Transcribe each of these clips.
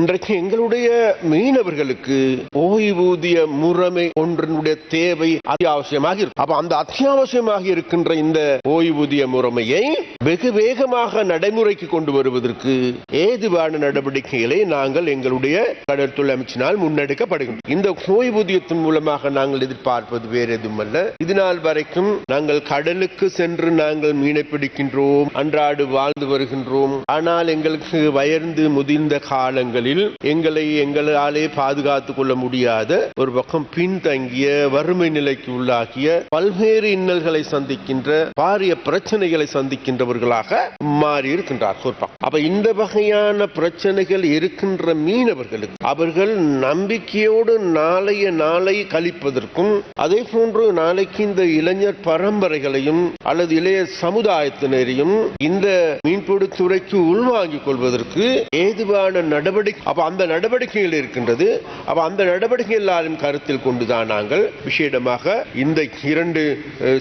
இன்றைக்கு எங்களுடைய மீனவர்களுக்கு ஓய்வூதிய முறைமை ஒன்றினுடைய தேவை அத்தியாவசியமாக இருக்கு. அப்ப அந்த அத்தியாவசியமாக இருக்கின்ற இந்த ஓய்வூதிய முறைமையை வெகு வேகமாக நடைமுறைக்கு கொண்டு வருவதற்கு ஏதுவான நடவடிக்கைகளை நாங்கள் எங்களுடைய கடற்தொழில் அமைச்சினால் முன்னெடுக்கப்படுகின்றோம். இந்த ஓய்வூதியத்தின் மூலமாக நாங்கள் எதிர்பார்ப்பது வேறு எதுவுமல்ல. இதுநாள் வரைக்கும் நாங்கள் கடலுக்கு சென்று நாங்கள் மீனை பிடிக்கின்றோம் அன்றாடு வாழ்ந்து வருகின்றோம். ஆனால் எங்களுக்கு வயர்ந்து முதிர்ந்த காலங்களில் எங்களை எங்களாலே பாதுகாத்துக் கொள்ள முடியாத ஒரு பக்கம் பின்தங்கிய வறுமை நிலைக்கு உள்ளாகிய பல்வேறு இன்னல்களை சந்திக்கின்ற பாரிய பிரச்சனைகளை சந்திக்கின்றவர்களாக மாறி இருக்கின்றார் அப்ப இந்த வகையான பிரச்சனைகள் இருக்கின்ற மீனவர்களுக்கு அவர்கள் நம்பிக்கையோடு நாளைய நாளை கழிப்பதற்கும் அதே போன்று நாளைக்கு இந்த இளைஞர் பரம்பரைகளையும் அல்லது இளைய சமுதாயத்தினரையும் இந்த மீன்பிடித்துறைக்கு உள்வாங்கிக் கொள்வதற்கு ஏதுவான நடவடிக்கை அப்போ அந்த நடவடிக்கைகள் இருக்கின்றது. அப்போ அந்த நடவடிக்கை எல்லாரும் கருத்தில் கொண்டுதான் நாங்கள் விசேடமாக இந்த இரண்டு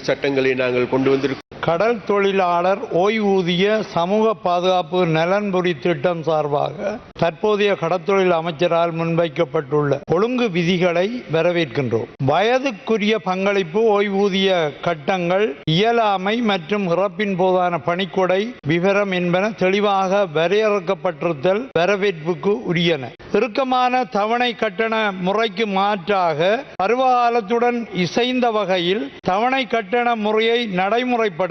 சட்டங்களை நாங்கள் கொண்டு வந்திருக்கிறோம் கடல் தொழிலாளர் ஓய்வூதிய சமூக பாதுகாப்பு நலன்புரி திட்டம் சார்பாக தற்போதைய கடற்தொழில் அமைச்சரால் முன்வைக்கப்பட்டுள்ள ஒழுங்கு விதிகளை வரவேற்கின்றோம். வயதுக்குரிய பங்களிப்பு ஓய்வூதிய கட்டங்கள் இயலாமை மற்றும் இறப்பின் போதான பணிக்கொடை விவரம் என்பன தெளிவாக வரையறுக்கப்பட்டிருத்தல் வரவேற்புக்கு உரியன. இறுக்கமான தவணை கட்டண முறைக்கு மாற்றாக பருவகாலத்துடன் இசைந்த வகையில் தவணை கட்டண முறையை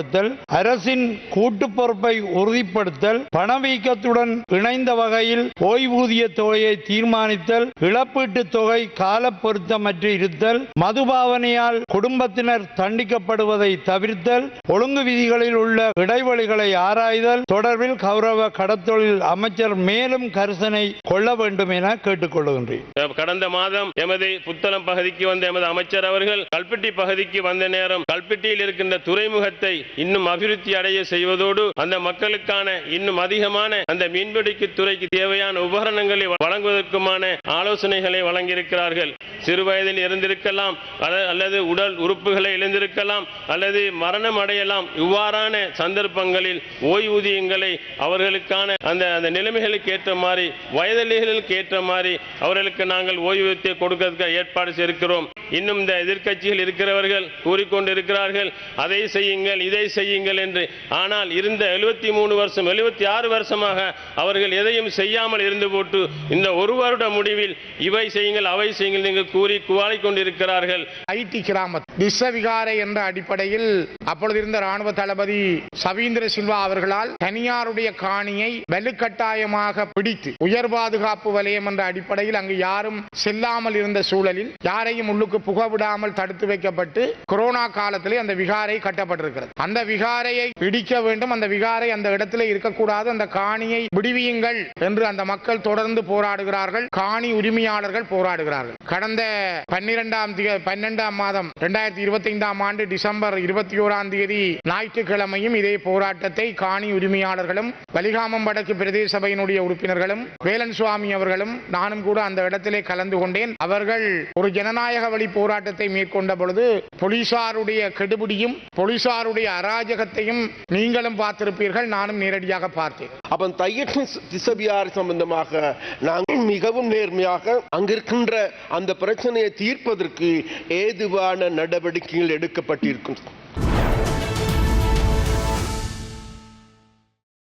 நடைமுறைப்படுத்தல் அரசின் கூட்டு பொறுப்பை உறுதிப்படுத்தல் பணவீக்கத்துடன் இணைந்த வகையில் ஓய்வூதிய தொகையை தீர்மானித்தல் இழப்பீட்டு தொகை கால பொருத்தமற்று இருத்தல் மதுபாவனையால் குடும்பத்தினர் தண்டிக்கப்படுவதை தவிர்த்தல் ஒழுங்கு விதிகளில் உள்ள இடைவெளிகளை ஆராய்தல் தொடர்பில் கௌரவ கடத்தொழில் அமைச்சர் மேலும் கரிசனை கொள்ள வேண்டும் என கேட்டுக்கொள்கின்றேன். கடந்த மாதம் எமது புத்தளம் பகுதிக்கு வந்த எமது அமைச்சர் அவர்கள் கல்பெட்டி பகுதிக்கு வந்த நேரம் கல்பெட்டியில் இருக்கின்ற துறைமுகத்தை இன்னும் அபிவிருத்தி அடைய செய்வதோடு அந்த மக்களுக்கான இன்னும் அதிகமான அந்த மீன்பிடிக்கு துறைக்கு தேவையான உபகரணங்களை வழங்குவதற்குமான ஆலோசனைகளை வழங்கியிருக்கிறார்கள். சிறு வயதில் இருந்திருக்கலாம் அல்லது உடல் உறுப்புகளை இழந்திருக்கலாம் அல்லது மரணம் அடையலாம். இவ்வாறான சந்தர்ப்பங்களில் ஓய்வூதியங்களை அவர்களுக்கான அந்த அந்த நிலைமைகளுக்கு ஏற்ற மாதிரி வயதிலைகளுக்கு ஏற்ற மாதிரி அவர்களுக்கு நாங்கள் ஓய்வூதியத்தை கொடுக்கிறதுக்கு ஏற்பாடு செய்திருக்கிறோம். இன்னும் இந்த எதிர்க்கட்சிகள் இருக்கிறவர்கள் கூறிக்கொண்டிருக்கிறார்கள் அதை செய்யுங்கள் இதை செய்யுங்கள் என்று. ஆனால் இருந்த எழுபத்தி மூணு வருஷம் எழுபத்தி ஆறு வருஷமாக அவர்கள் எதையும் செய்யாமல் இருந்து போட்டு இந்த ஒரு வருட முடிவில் இவை செய்யுங்கள் அவை செய்யுங்கள் என்று கூறி குவாலை கொண்டிருக்கிறார்கள் ஐடி கிராமத்தில் விஸ்வவிகாரை என்ற அடிப்படையில் அப்பொழுது இருந்த ராணுவ தளபதி சவீந்திர சில்வா அவர்களால் தனியாருடைய காணியை வலுக்கட்டாயமாக பிடித்து உயர் பாதுகாப்பு வலயம் என்ற அடிப்படையில் அங்கு யாரும் செல்லாமல் இருந்த சூழலில் யாரையும் உள்ளுக்கு புக விடாமல் தடுத்து வைக்கப்பட்டு கொரோனா காலத்திலே அந்த விகாரை கட்டப்பட்டிருக்கிறது. அந்த விகாரையை பிடிக்க வேண்டும். அந்த விகாரை அந்த இடத்திலே இருக்கக்கூடாது. அந்த காணியை விடுவியுங்கள் என்று அந்த மக்கள் தொடர்ந்து போராடுகிறார்கள். காணி உரிமையாளர்கள் போராடுகிறார்கள். கடந்த பன்னிரெண்டாம் பன்னெண்டாம் மாதம் இரண்டாயிரத்தி இருபத்தி ஐந்தாம் ஆண்டு டிசம்பர் இருபத்தி ஓராம் தேதி ஞாயிற்றுக்கிழமையும் இதே போராட்டத்தை காணி உரிமையாளர்களும் வலிகாமம் வடக்கு பிரதேச சபையினுடைய உறுப்பினர்களும் வேலன் சுவாமி அவர்களும் நானும் கூட அந்த இடத்திலே கலந்து கொண்டேன். அவர்கள் ஒரு ஜனநாயக வழி போராட்டத்தை மேற்கொண்ட பொழுது போலீசாருடைய கெடுபிடியும் போலீசாருடைய அராஜகத்தையும் நீங்களும் பார்த்திருப்பீர்கள் நானும் நேரடியாக பார்த்தேன். அவன் தையற்று திசபியார் சம்பந்தமாக நாங்கள் மிகவும் நேர்மையாக அங்கிருக்கின்ற அந்த பிரச்சனையை தீர்ப்பதற்கு ஏதுவான நடவடிக்கைகள் எடுக்கப்பட்டிருக்கும்